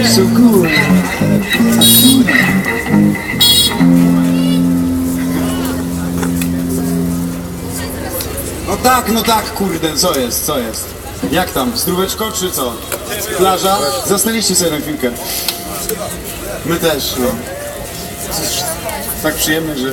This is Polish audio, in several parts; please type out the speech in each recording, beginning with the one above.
So cool. No tak, no tak, kurde, co jest, co jest? Jak tam, zdróweczko czy co? Plaża? Zasnęliście sobie na chwilkę. My też, no. Cóż, tak przyjemnie, że...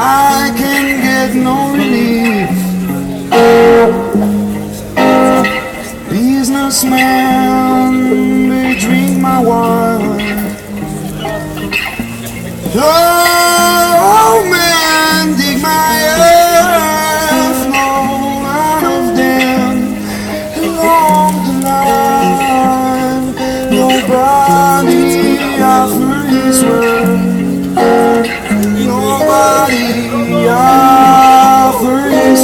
I can get no relief. Businessmen, they drink my wine. Oh,